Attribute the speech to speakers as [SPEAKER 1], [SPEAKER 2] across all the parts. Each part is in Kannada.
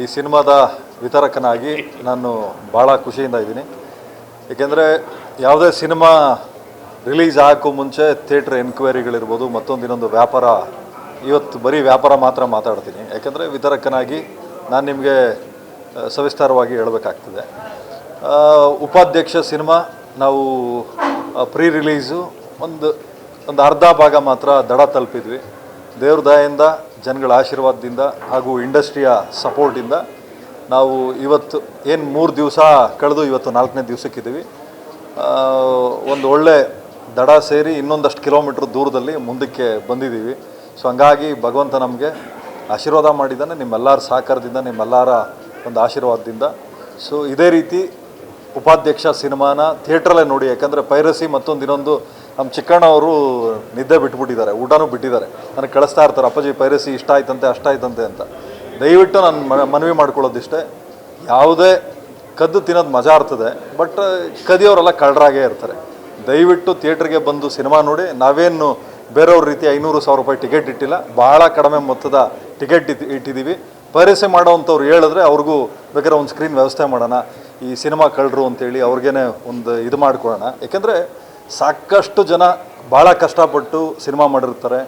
[SPEAKER 1] ಈ ಸಿನಿಮಾದ ವಿತರಕನಾಗಿ ನಾನು ಭಾಳ ಖುಷಿಯಿಂದ ಇದ್ದೀನಿ. ಏಕೆಂದರೆ ಯಾವುದೇ ಸಿನಿಮಾ ರಿಲೀಸ್ ಆಗೋಕ್ಕೂ ಮುಂಚೆ ಥಿಯೇಟ್ರ್ ಎನ್ಕ್ವೈರಿಗಳಿರ್ಬೋದು, ಮತ್ತೊಂದು ಇನ್ನೊಂದು ವ್ಯಾಪಾರ, ಇವತ್ತು ಬರೀ ವ್ಯಾಪಾರ ಮಾತ್ರ ಮಾತಾಡ್ತೀನಿ. ಯಾಕೆಂದರೆ ವಿತರಕನಾಗಿ ನಾನು ನಿಮಗೆ ಸವಿಸ್ತಾರವಾಗಿ ಹೇಳಬೇಕಾಗ್ತದೆ. ಉಪಾಧ್ಯಕ್ಷ ಸಿನಿಮಾ, ನಾವು ಪ್ರೀ ರಿಲೀಸು ಒಂದು ಒಂದು ಅರ್ಧ ಭಾಗ ಮಾತ್ರ ದಡ ತಲುಪಿದ್ವಿ. ದೇವ್ರ ದಯೆಯಿಂದ ಜನಗಳ ಆಶೀರ್ವಾದದಿಂದ ಹಾಗೂ ಇಂಡಸ್ಟ್ರಿಯ ಸಪೋರ್ಟಿಂದ ನಾವು ಇವತ್ತು ಏನು ಮೂರು ದಿವಸ ಕಳೆದು ಇವತ್ತು ನಾಲ್ಕನೇ ದಿವಸಕ್ಕಿದ್ದೀವಿ. ಒಂದು ಒಳ್ಳೆ ದಡ ಸೇರಿ ಇನ್ನೊಂದಷ್ಟು ಕಿಲೋಮೀಟ್ರ್ ದೂರದಲ್ಲಿ ಮುಂದಕ್ಕೆ ಬಂದಿದ್ದೀವಿ. ಸೊ ಹಂಗಾಗಿ ಭಗವಂತ ನಮಗೆ ಆಶೀರ್ವಾದ ಮಾಡಿದ್ದಾನೆ, ನಿಮ್ಮೆಲ್ಲರ ಸಹಕಾರದಿಂದ, ನಿಮ್ಮೆಲ್ಲರ ಒಂದು ಆಶೀರ್ವಾದದಿಂದ. ಸೊ ಇದೇ ರೀತಿ ಉಪಾಧ್ಯಕ್ಷ ಸಿನಿಮಾನ ಥಿಯೇಟ್ರಲ್ಲೇ ನೋಡಿ, ಯಾಕಂದರೆ ಪೈರಸಿ ಮತ್ತೊಂದು ಇನ್ನೊಂದು ನಮ್ಮ ಚಿಕ್ಕಣ್ಣ ಅವರು ನಿದ್ದೆ ಬಿಟ್ಬಿಟ್ಟಿದ್ದಾರೆ, ಊಟನೂ ಬಿಟ್ಟಿದ್ದಾರೆ. ನನಗೆ ಕಳಿಸ್ತಾ ಇರ್ತಾರೆ, ಅಪ್ಪಾಜಿ ಪೈರಸಿ ಇಷ್ಟ ಆಯ್ತಂತೆ ಅಷ್ಟ ಆಯ್ತಂತೆ ಅಂತ. ದಯವಿಟ್ಟು ನಾನು ಮನವಿ ಮಾಡ್ಕೊಳ್ಳೋದಿಷ್ಟೇ. ಯಾವುದೇ ಕದ್ದು ತಿನ್ನೋದು ಮಜಾ ಇರ್ತದೆ, ಬಟ್ ಕದಿಯವರೆಲ್ಲ ಕಳ್ಳರಾಗೇ ಇರ್ತಾರೆ. ದಯವಿಟ್ಟು ಥಿಯೇಟ್ರಿಗೆ ಬಂದು ಸಿನಿಮಾ ನೋಡಿ, ನಾವೇನು ಬೇರೆಯವ್ರ ರೀತಿ ಐನೂರು ಸಾವಿರ ರೂಪಾಯಿ ಟಿಕೆಟ್ ಇಟ್ಟಿಲ್ಲ ಭಾಳ ಕಡಿಮೆ ಮೊತ್ತದ ಟಿಕೆಟ್ ಇಟ್ಟು ಇಟ್ಟಿದ್ದೀವಿ. ಪೈರಸಿ ಮಾಡೋವಂಥವ್ರು ಹೇಳಿದ್ರೆ ಅವ್ರಿಗೂ ಬೇಕಾದ್ರೆ ಒಂದು ಸ್ಕ್ರೀನ್ ವ್ಯವಸ್ಥೆ ಮಾಡೋಣ, ಈ ಸಿನಿಮಾ ಕಳ್ಳರು ಅಂತೇಳಿ ಅವ್ರಿಗೇನೆ ಒಂದು ಇದು ಮಾಡ್ಕೊಳ್ಳೋಣ. ಯಾಕೆಂದರೆ ಸಾಕಷ್ಟು ಜನ ಭಾಳ ಕಷ್ಟಪಟ್ಟು ಸಿನಿಮಾ ಮಾಡಿರ್ತಾರೆ.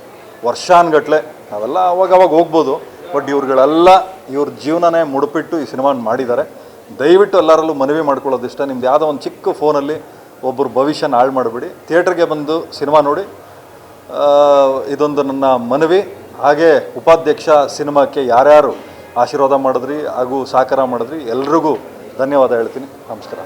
[SPEAKER 1] ವರ್ಷಾನ್ಗಟ್ಲೆ ನಾವೆಲ್ಲ ಅವಾಗ ಅವಾಗ ಹೋಗ್ಬೋದು. ಬಟ್ ಇವ್ರುಗಳೆಲ್ಲ ಇವ್ರ ಜೀವನನೇ ಮುಡುಪಿಟ್ಟು ಈ ಸಿನಿಮಾನ ಮಾಡಿದ್ದಾರೆ. ದಯವಿಟ್ಟು ಎಲ್ಲರಲ್ಲೂ ಮನವಿ ಮಾಡ್ಕೊಳ್ಳೋದಿಷ್ಟ. ನಿಮ್ದು ಯಾವುದೋ ಒಂದು ಚಿಕ್ಕ ಫೋನಲ್ಲಿ ಒಬ್ಬರು ಭವಿಷ್ಯನ ಹಾಳು ಮಾಡಿಬಿಡಿ. ಥಿಯೇಟ್ರಿಗೆ ಬಂದು ಸಿನಿಮಾ ನೋಡಿ. ಇದೊಂದು ನನ್ನ ಮನವಿ. ಹಾಗೆ ಉಪಾಧ್ಯಕ್ಷ ಸಿನಿಮಾಕ್ಕೆ ಯಾರ್ಯಾರು ಆಶೀರ್ವಾದ ಮಾಡಿದ್ರಿ ಹಾಗೂ ಸಹಕಾರ ಮಾಡಿದ್ರಿ ಎಲ್ರಿಗೂ ಧನ್ಯವಾದ ಹೇಳ್ತೀನಿ. ನಮಸ್ಕಾರ.